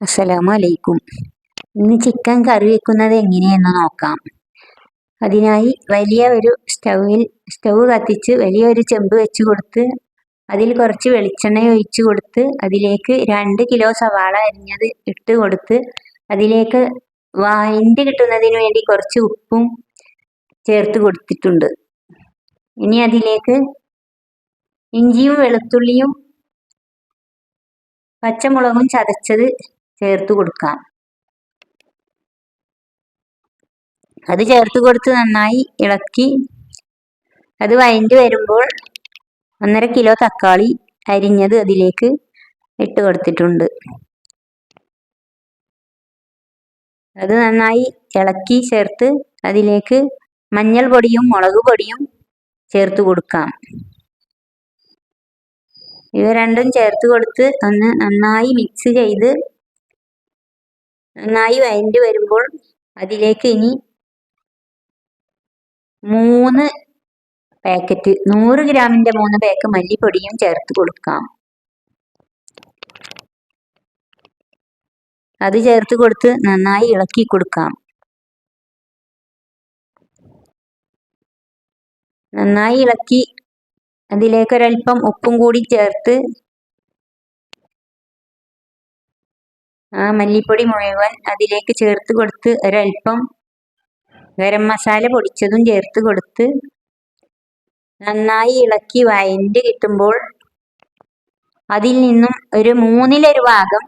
അസ്സലാമു അലൈക്കും ഇന്ന് ചിക്കൻ കറി വെക്കുന്നത് എങ്ങനെയെന്ന് നോക്കാം. അതിനായി വലിയ ഒരു സ്റ്റൗവിൽ സ്റ്റൗ കത്തിച്ച് വലിയൊരു ചെമ്പ് വെച്ച് കൊടുത്ത് അതിൽ കുറച്ച് വെളിച്ചെണ്ണ ഒഴിച്ച് കൊടുത്ത് അതിലേക്ക് രണ്ട് കിലോ സവാള അരിഞ്ഞത് ഇട്ട് കൊടുത്ത് അതിലേക്ക് വായിന്റെ കിട്ടുന്നതിന് വേണ്ടി കുറച്ച് ഉപ്പും ചേർത്ത് കൊടുത്തിട്ടുണ്ട്. ഇനി അതിലേക്ക് ഇഞ്ചിയും വെളുത്തുള്ളിയും പച്ചമുളകും ചതച്ചത് ചേർത്ത് കൊടുക്കാം. അത് ചേർത്ത് കൊടുത്ത് നന്നായി ഇളക്കി. അത് വഴണ്ട് വരുമ്പോൾ ഒന്നര കിലോ തക്കാളി അരിഞ്ഞത് അതിലേക്ക് ഇട്ട് കൊടുത്തിട്ടുണ്ട്. അത് നന്നായി ഇളക്കി ചേർത്ത് അതിലേക്ക് മഞ്ഞൾ പൊടിയും മുളക് പൊടിയും ചേർത്ത് കൊടുക്കാം. ഇവ രണ്ടും ചേർത്ത് കൊടുത്ത് ഒന്ന് നന്നായി മിക്സ് ചെയ്ത് നന്നായി വഴണ്ടി വരുമ്പോൾ അതിലേക്ക് ഇനി മൂന്ന് പാക്കറ്റ് നൂറ് ഗ്രാമിന്റെ മൂന്ന് പാക്ക് മല്ലിപ്പൊടിയും ചേർത്ത് കൊടുക്കാം. അത് ചേർത്ത് കൊടുത്ത് നന്നായി ഇളക്കി കൊടുക്കാം. നന്നായി ഇളക്കി അതിലേക്കൊരൽപ്പം ഉപ്പും കൂടി ചേർത്ത് ആ മല്ലിപ്പൊടി മുഴുവൻ അതിലേക്ക് ചേർത്ത് കൊടുത്ത് ഒരൽപ്പം ഗരം മസാല പൊടിച്ചതും ചേർത്ത് കൊടുത്ത് നന്നായി ഇളക്കി വയന്റ് കിട്ടുമ്പോൾ അതിൽ നിന്നും ഒരു മൂന്നിലൊരു ഭാഗം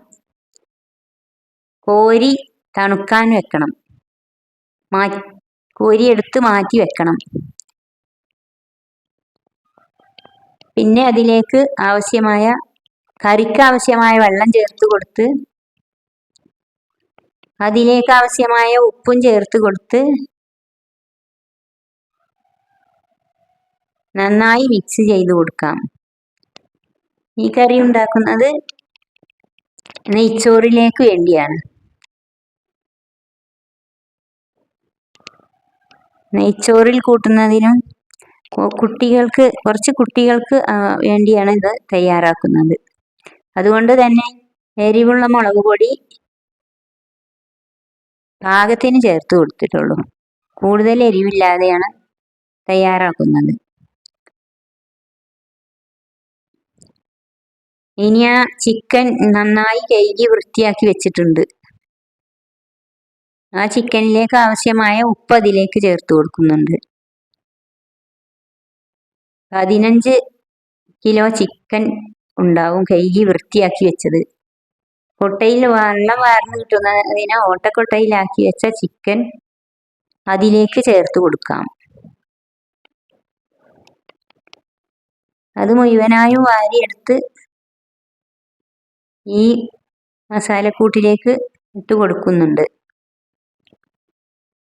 കോരി തണുക്കാൻ വെക്കണം. മാ കോരി എടുത്ത് മാറ്റി വെക്കണം. പിന്നെ അതിലേക്ക് ആവശ്യമായ കറിക്ക് ആവശ്യമായ വെള്ളം ചേർത്ത് കൊടുത്ത് അതിലേക്ക് ആവശ്യമായ ഉപ്പും ചേർത്ത് കൊടുത്ത് നന്നായി മിക്സ് ചെയ്ത് കൊടുക്കാം. ഈ കറി ഉണ്ടാക്കുന്നത് നെയ്ച്ചോറിലേക്ക് വേണ്ടിയാണ്. നെയ്ച്ചോറിൽ കൂട്ടുന്നതിനും കുട്ടികൾക്ക് കുറച്ച് കുട്ടികൾക്ക് വേണ്ടിയാണ് ഇത് തയ്യാറാക്കുന്നത്. അതുകൊണ്ട് തന്നെ എരിവുള്ള മുളക് പൊടി പാകത്തിന് ചേർത്ത് കൊടുത്തിട്ടുള്ളൂ. കൂടുതൽ എരിവില്ലാതെയാണ് തയ്യാറാക്കുന്നത്. ഇനി ആ ചിക്കൻ നന്നായി കഴുകി വൃത്തിയാക്കി വെച്ചിട്ടുണ്ട്. ആ ചിക്കനിലേക്ക് ആവശ്യമായ ഉപ്പ് അതിലേക്ക് ചേർത്ത് കൊടുക്കുന്നുണ്ട്. പതിനഞ്ച് കിലോ ചിക്കൻ ഉണ്ടാവും കഴുകി വൃത്തിയാക്കി വെച്ചത്. കൊട്ടയിൽ വെള്ളം വാർന്ന് കിട്ടുന്നതിനെ ഓട്ടക്കൊട്ടയിലാക്കി വെച്ച ചിക്കൻ അതിലേക്ക് ചേർത്ത് കൊടുക്കാം. അത് മുഴുവനായും വാരിയെടുത്ത് ഈ മസാലക്കൂട്ടിലേക്ക് ഇട്ട് കൊടുക്കുന്നുണ്ട്.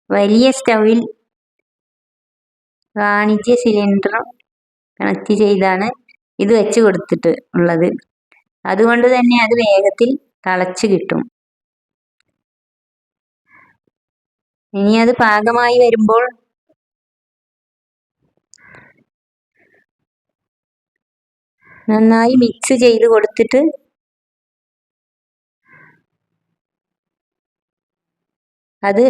വലിയ സ്റ്റൗവിൽ വാണിജ്യ സിലിണ്ടർ കണക്ട് ചെയ്താണ് ഇത് വെച്ച് കൊടുത്തിട്ട് ഉള്ളത്. അതുകൊണ്ട് തന്നെ അത് വേഗത്തിൽ തിളച്ച് കിട്ടും. ഇനി അത് പാകമായി വരുമ്പോൾ നന്നായി മിക്സ് ചെയ്ത് കൊടുത്തിട്ട് അത്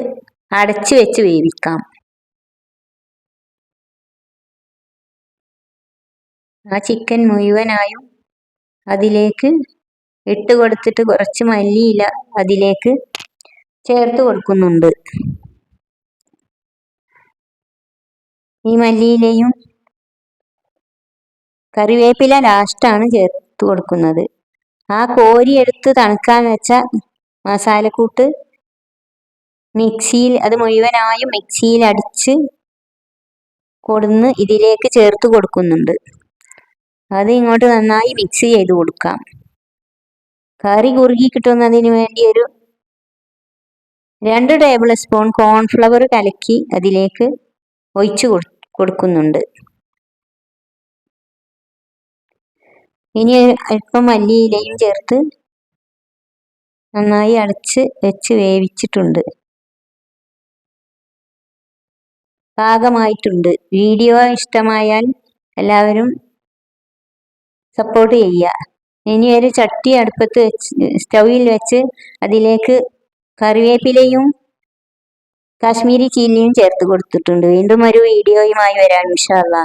അടച്ചു വെച്ച് വേവിക്കാം. ആ ചിക്കൻ മുഴുവനായും അതിലേക്ക് ഇട്ട് കൊടുത്തിട്ട് കുറച്ച് മല്ലിയില അതിലേക്ക് ചേർത്ത് കൊടുക്കുന്നുണ്ട്. ഈ മല്ലിയിലയും കറിവേപ്പില ലാസ്റ്റാണ് ചേർത്ത് കൊടുക്കുന്നത്. ആ കോരി എടുത്ത് തണുക്കാൻ വെച്ച മസാലക്കൂട്ട് മിക്സിയിൽ അത് മുഴുവനായും മിക്സിയിൽ അടിച്ച് കൊടുന്ന് ഇതിലേക്ക് ചേർത്ത് കൊടുക്കുന്നുണ്ട്. അത് ഇങ്ങോട്ട് നന്നായി മിക്സ് ചെയ്ത് കൊടുക്കാം. കറി കുറുകി കിട്ടുന്നതിന് വേണ്ടി ഒരു രണ്ട് ടേബിൾ സ്പൂൺ കോൺഫ്ലവർ കലക്കി അതിലേക്ക് ഒഴിച്ചു കൊടുക്കുന്നുണ്ട്. ഇനി അല്പം മല്ലിയിലയും ചേർത്ത് നന്നായി അടച്ച് വെച്ച് വേവിച്ചിട്ടുണ്ട്. പാകമായിട്ടുണ്ട്. വീഡിയോ ഇഷ്ടമായാൽ എല്ലാവരും സപ്പോർട്ട് ചെയ്യുക. ഇനി ഒരു ചട്ടി അടുപ്പത്ത് വെച്ച് സ്റ്റൗവിൽ വെച്ച് അതിലേക്ക് കറിവേപ്പിലയും കാശ്മീരി ചില്ലിയും ചേർത്ത് കൊടുത്തിട്ടുണ്ട്. വീണ്ടും ഒരു വീഡിയോയുമായി വരാം അല്ലാ